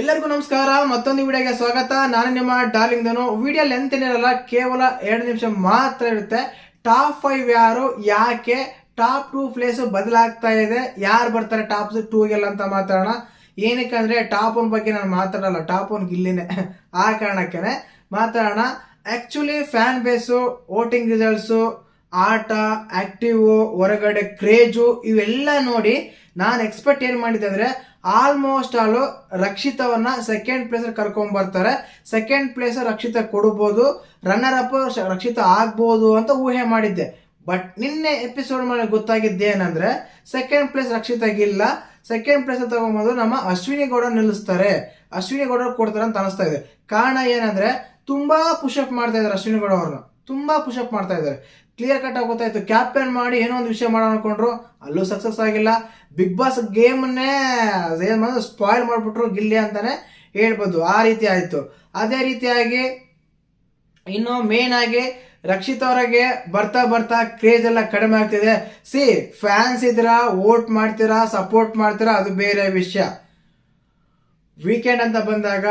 ಎಲ್ಲರಿಗೂ ನಮಸ್ಕಾರ, ಮತ್ತೊಂದು ವಿಡಿಯೋಗೆ ಸ್ವಾಗತ. ನಾನು ನಿಮ್ಮ ಡಾರ್ಲಿಂಗ್ ದನು ವಿಡಿಯೋ ಲೆಂತ್ ಏನಿರಲ್ಲ, ಕೇವಲ ಎರಡು ನಿಮಿಷ ಮಾತ್ರ ಇರುತ್ತೆ. ಟಾಪ್ ಫೈವ್ ಯಾರು, ಯಾಕೆ ಟಾಪ್ ಟೂ ಪ್ಲೇಸ್ ಬದಲಾಗ್ತಾ ಇದೆ, ಯಾರು ಬರ್ತಾರೆ ಟಾಪ್ ಟೂಗೆಲ್ಲ ಅಂತ ಮಾತಾಡೋಣ. ಏನಕ್ಕೆ ಅಂದ್ರೆ ಟಾಪ್ ಒನ್ ಬಗ್ಗೆ ನಾನು ಮಾತಾಡಲ್ಲ ಟಾಪ್ ಒನ್ ಇಲ್ಲಿನೇ ಆ ಕಾರಣಕ್ಕೇನೆ ಮಾತಾಡೋಣ. Actually fan base voting results ಆಟ ಆಕ್ಟಿವ್ ಹೊರಗಡೆ ಕ್ರೇಜು ಇವೆಲ್ಲ ನೋಡಿ ನಾನು ಎಕ್ಸ್ಪೆಕ್ಟ್ ಏನು ಮಾಡಿದ್ದೆ ಅಂದ್ರೆ ಆಲ್ಮೋಸ್ಟ್ ಆಲು ರಕ್ಷಿತವನ್ನ ಸೆಕೆಂಡ್ ಪ್ಲೇಸ್ ಕರ್ಕೊಂಡ್ ಬರ್ತಾರೆ ಸೆಕೆಂಡ್ ಪ್ಲೇಸ್ ರಕ್ಷಿತ ಕೊಡ್ಬೋದು ರನ್ನರ್ ಅಪ್ ರಕ್ಷಿತ ಆಗ್ಬೋದು ಅಂತ ಊಹೆ ಮಾಡಿದ್ದೆ. ಬಟ್ ನಿನ್ನೆ ಎಪಿಸೋಡ್ ಮೇಲೆ ಗೊತ್ತಾಗಿದ್ದೇನಂದ್ರೆ ಸೆಕೆಂಡ್ ಪ್ಲೇಸ್ ರಕ್ಷಿತಾಗಿಲ್ಲ. ಸೆಕೆಂಡ್ ಪ್ಲೇಸ್ ತಗೊಂಬೋದು ನಮ್ಮ ಅಶ್ವಿನಿ ಗೌಡ ನಿಲ್ಲಿಸ್ತಾರೆ. ಅಶ್ವಿನಿ ಗೌಡ ಕೊಡ್ತಾರೆ ಅಂತ ಅನಿಸ್ತಾ ಇದೆ. ಕಾರಣ ಏನಂದ್ರೆ, ತುಂಬಾ ಪುಷಪ್ ಮಾಡ್ತಾ ಇದ್ದಾರೆ ಅಶ್ವಿನಿ ಗೌಡ ಅವ್ರನ್ನ. ತುಂಬಾ ಪುಷಪ್ ಮಾಡ್ತಾ ಇದ್ದಾರೆ. ಕ್ಲಿಯರ್ ಕಟ್ ಆಗಿ ಗೊತ್ತಾಯ್ತು. ಕ್ಯಾಪ್ಟನ್ ಮಾಡಿ ಏನೋ ಒಂದು ವಿಷಯ ಮಾಡೋಣ ಅನ್ಕೊಂಡ್ರು. ಅಲ್ಲೂ ಸಕ್ಸಸ್ ಆಗಿಲ್ಲ. ಬಿಗ್ ಬಾಸ್ ಗೇಮ್ನೇ ಏನು ಸ್ಪಾಯ್ಲ್ ಮಾಡಿಬಿಟ್ರು ಗಿಲ್ಲಿ ಅಂತಾನೆ ಹೇಳ್ಬೋದು. ಆ ರೀತಿ ಆಯಿತು. ಅದೇ ರೀತಿಯಾಗಿ ಇನ್ನು ಮೇನ್ ಆಗಿ ರಕ್ಷಿತ್ ಅವರಿಗೆ ಬರ್ತಾ ಬರ್ತಾ ಕ್ರೇಜ್ ಎಲ್ಲ ಕಡಿಮೆ ಆಗ್ತಿದೆ. ಸಿ ಫ್ಯಾನ್ಸ್ ಇದ್ದೀರಾ ವೋಟ್ ಮಾಡ್ತೀರಾ ಸಪೋರ್ಟ್ ಮಾಡ್ತೀರಾ, ಅದು ಬೇರೆ ವಿಷಯ. ವೀಕೆಂಡ್ ಅಂತ ಬಂದಾಗ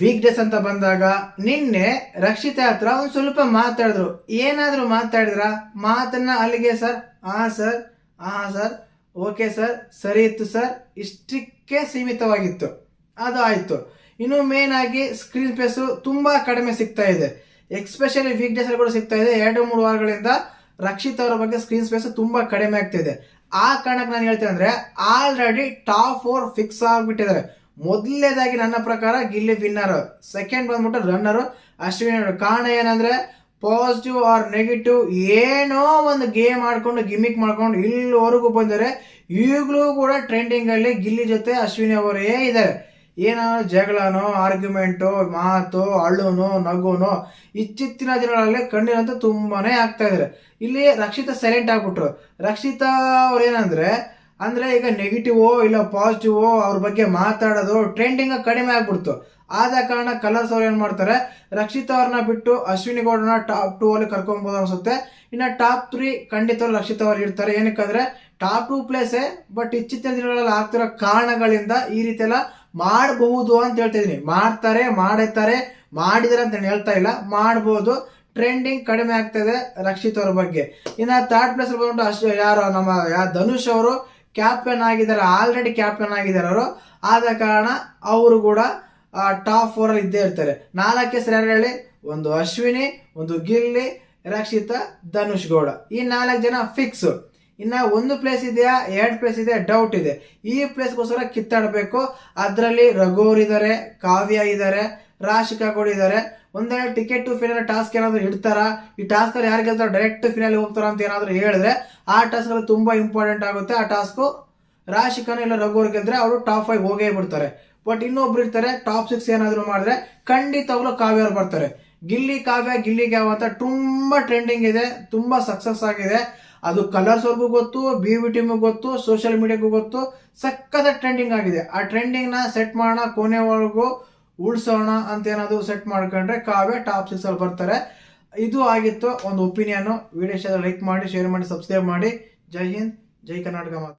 ವೀಕ್ ಡೇಸ್ ಅಂತ ಬಂದಾಗ, ನಿನ್ನೆ ರಕ್ಷಿತ ಹತ್ರ ಒಂದು ಸ್ವಲ್ಪ ಮಾತಾಡಿದ್ರು. ಏನಾದರೂ ಮಾತಾಡಿದ್ರ? ಮಾತನ್ನ ಅಲ್ಲಿಗೆ ಸರ್ ಹಾ ಸರ್ ಹಾ ಸರ್, ಓಕೆ ಸರ್, ಸರಿ ಇತ್ತು ಸರ್, ಇಷ್ಟಕ್ಕೆ ಸೀಮಿತವಾಗಿತ್ತು. ಅದು ಆಯ್ತು. ಇನ್ನು ಮೇನ್ ಆಗಿ ಸ್ಕ್ರೀನ್ ಸ್ಪೇಸು ತುಂಬಾ ಕಡಿಮೆ ಸಿಗ್ತಾ ಇದೆ. ಎಕ್ಸ್ಪೆಷಲಿ ವೀಕ್ ಡೇಸ್ ಅಲ್ಲಿ ಕೂಡ ಸಿಗ್ತಾ ಇದೆ. ಎರಡು, ಮೂರು ವಾರಗಳಿಂದ ರಕ್ಷಿತ್ ಅವರ ಬಗ್ಗೆ ಸ್ಕ್ರೀನ್ ಸ್ಪೇಸ್ ತುಂಬಾ ಕಡಿಮೆ ಆಗ್ತಿದೆ. ಆ ಕಾರಣಕ್ಕೆ ನಾನು ಹೇಳ್ತೇನೆ ಅಂದರೆ ಆಲ್ರೆಡಿ ಟಾಪ್ ಫೋರ್ ಫಿಕ್ಸ್ ಆಗಿಬಿಟ್ಟಿದ್ದಾರೆ. ಮೊದಲನೇದಾಗಿ ನನ್ನ ಪ್ರಕಾರ ಗಿಲ್ಲಿ ವಿನ್ನರ್ ಸೆಕೆಂಡ್ ಬಂದ್ಬಿಟ್ಟು ರನ್ನರ್ ಅಶ್ವಿನಿ. ಕಾರಣ ಏನಂದ್ರೆ ಪಾಸಿಟಿವ್ ಆರ್ ನೆಗೆಟಿವ್ ಏನೋ ಒಂದು ಗೇಮ್ ಆಡ್ಕೊಂಡು ಗಿಮಿಕ್ ಮಾಡ್ಕೊಂಡು ಇಲ್ಲಿವರೆಗೂ ಬಂದರೆ, ಈಗಲೂ ಕೂಡ ಟ್ರೆಂಡಿಂಗ್ ಅಲ್ಲಿ ಗಿಲ್ಲಿ ಜೊತೆ ಅಶ್ವಿನಿ ಅವರೇ ಇದ್ದಾರೆ ಏನಾದ್ರು ಜಗಳನೋ ಆರ್ಗ್ಯುಮೆಂಟು ಮಾತು, ಅಳುನೋ, ನಗುನೋ ಇಚ್ಚಿತ್ತಿನ ದಿನಗಳಲ್ಲಿ ಕಣ್ಣಿನಂತೂ ತುಂಬಾನೇ ಆಗ್ತಾ ಇದಾರೆ ಇಲ್ಲಿ ರಕ್ಷಿತಾ ಸೈಲೆಂಟ್ ಆಗ್ಬಿಟ್ರು. ರಕ್ಷಿತಾ ಅವ್ರು ಏನಂದ್ರೆ ಅಂದ್ರೆ ಈಗ ನೆಗೆಟಿವೋ ಇಲ್ಲ ಪಾಸಿಟಿವೋ ಅವ್ರ ಬಗ್ಗೆ ಮಾತಾಡೋದು ಟ್ರೆಂಡಿಂಗ್ ಕಡಿಮೆ ಆಗ್ಬಿಡ್ತು. ಆದ ಕಾರಣ ಕಲರ್ಸ್ ಅವ್ರು ಏನ್ ಮಾಡ್ತಾರೆ? ರಕ್ಷಿತ್ ಅವ್ರನ್ನ ಬಿಟ್ಟು ಅಶ್ವಿನಿ ಗೌಡನ ಟಾಪ್ ಟೂ ಅಲ್ಲಿ ಕರ್ಕೊಂಬೋದು ಅನ್ಸುತ್ತೆ. ಇನ್ನ ಟಾಪ್ ತ್ರೀ ಖಂಡಿತ ರಕ್ಷಿತ್ ಅವ್ರು ಇರ್ತಾರೆ. ಏನಕ್ಕಂದ್ರೆ ಟಾಪ್ ಟೂ ಪ್ಲೇಸೇ ಬಟ್ ಇತ್ತೀಚಿನ ದಿನಗಳಲ್ಲಿ ಆಗ್ತಿರೋ ಕಾರಣಗಳಿಂದ ಈ ರೀತಿ ಎಲ್ಲ ಮಾಡಬಹುದು ಅಂತ ಹೇಳ್ತಿದೀನಿ ಮಾಡ್ತಾರೆ, ಮಾಡಿರ್ತಾರೆ, ಮಾಡಿದಾರೆ ಅಂತ ನಾನು ಹೇಳ್ತಾ ಇಲ್ಲ. ಮಾಡ್ಬೋದು. ಟ್ರೆಂಡಿಂಗ್ ಕಡಿಮೆ ಆಗ್ತದೆ ರಕ್ಷಿತ್ ಅವ್ರ ಬಗ್ಗೆ. ಇನ್ನ ಥರ್ಡ್ ಪ್ಲೇಸ್ ಬಂದ್ಬಿಟ್ಟು ಅಷ್ಟು ಯಾರು ನಮ್ಮ ಯಾರು ಧನುಷ್ ಅವರು ಕ್ಯಾಪ್ಟನ್ ಆಗಿದ್ದಾರೆ ಆಲ್ರೆಡಿ ಕ್ಯಾಪ್ಟನ್ ಆಗಿದ್ದಾರೆ ಅವರು. ಆದ ಕಾರಣ ಅವರು ಕೂಡ ಟಾಪ್ ಫೋರ್ ಅಲ್ಲಿ ಇದ್ದೇ ಇರ್ತಾರೆ. ನಾಲ್ಕು ಹೆಸರು ಹೇಳಿ? ಒಂದು ಅಶ್ವಿನಿ, ಒಂದು ಗಿಲ್ಲಿ, ರಕ್ಷಿತ, ಧನುಷ್ ಗೌಡ. ಈ ನಾಲ್ಕು ಜನ ಫಿಕ್ಸ್ ಇನ್ನ ಒಂದು ಪ್ಲೇಸ್ ಇದೆಯಾ? ಎರಡು ಪ್ಲೇಸ್ ಇದೆ ಡೌಟ್ ಇದೆ. ಈ ಪ್ಲೇಸ್ಗೋಸ್ಕರ ಕಿತ್ತಾಡಬೇಕು. ಅದರಲ್ಲಿ ರಘುವರ್ ಇದ್ದಾರೆ ಕಾವ್ಯ ಇದ್ದಾರೆ ರಾಶಿಕಾ ಕೂಡ ಇದ್ದಾರೆ ಒಂದೆರಡು ಟಿಕೆಟ್ ಟು ಫಿನಾಲ್ ಟಾಸ್ಕ್ ಏನಾದ್ರು ಇಡ್ತಾರ? ಈ ಟಾಸ್ಕ್ ಅಲ್ಲಿ ಯಾರು ಗೆಲ್ತಾರ ಡೈರೆಕ್ಟ್ ಫಿನಾಲ್ ಹೋಗ್ತಾರ ಅಂತ ಏನಾದ್ರು ಹೇಳಿದ್ರೆ ಆ ಟಾಸ್ಕ್ ತುಂಬಾ ಇಂಪಾರ್ಟೆಂಟ್ ಆಗುತ್ತೆ. ಆ ಟಾಸ್ಕು ರಾಶಿಕನ ಇಲ್ಲ ರಘುವರ್ ಗೆದ್ರೆ ಅವರು ಟಾಪ್ ಫೈವ್ ಹೋಗೇ ಬಿಡ್ತಾರೆ. ಬಟ್ ಇನ್ನೊಬ್ರು ಇರ್ತಾರೆ ಟಾಪ್ ಸಿಕ್ಸ್ ಏನಾದ್ರು ಮಾಡಿದ್ರೆ ಖಂಡಿತವಾಗ್ಲೂ ಕಾವ್ಯ ಅವ್ರು ಬರ್ತಾರೆ. ಗಿಲ್ಲಿ ಕಾವ್ಯ ಗಿಲ್ಲಿ ಕಾವ್ಯ ಅಂತ ತುಂಬಾ ಟ್ರೆಂಡಿಂಗ್ ಇದೆ, ತುಂಬಾ ಸಕ್ಸಸ್ ಆಗಿದೆ. ಅದು ಕಲರ್ಸ್ ಅವ್ರಿಗೂ ಗೊತ್ತು ಬಿ ವಿ ಟೀಮ್ಗೂ ಗೊತ್ತು ಸೋಷಿಯಲ್ ಮೀಡಿಯಾಗೂ ಗೊತ್ತು ಸಕ್ಕದ ಟ್ರೆಂಡಿಂಗ್ ಆಗಿದೆ. ಆ ಟ್ರೆಂಡಿಂಗ್ನ ಸೆಟ್ ಮಾಡೋಣ ಕೊನೆವರೆಗೂ ಉಳ್ಸೋಣ ಅಂತ ಏನಾದ್ರು ಸೆಟ್ ಮಾಡ್ಕೊಂಡ್ರೆ ಕಾವ್ಯ ಟಾಪ್ ಸಿಕ್ಸ್ ಅಲ್ಲಿ ಬರ್ತಾರೆ. ಇದು ಆಗಿತ್ತು ಒಂದು ಒಪಿನಿಯನ್ ವಿಡಿಯೋ ಲೈಕ್ ಮಾಡಿ ಶೇರ್ ಮಾಡಿ ಸಬ್ಸ್ಕ್ರೈಬ್ ಮಾಡಿ. ಜೈ ಹಿಂದ್, ಜೈ ಕರ್ನಾಟಕ ಮಾತು.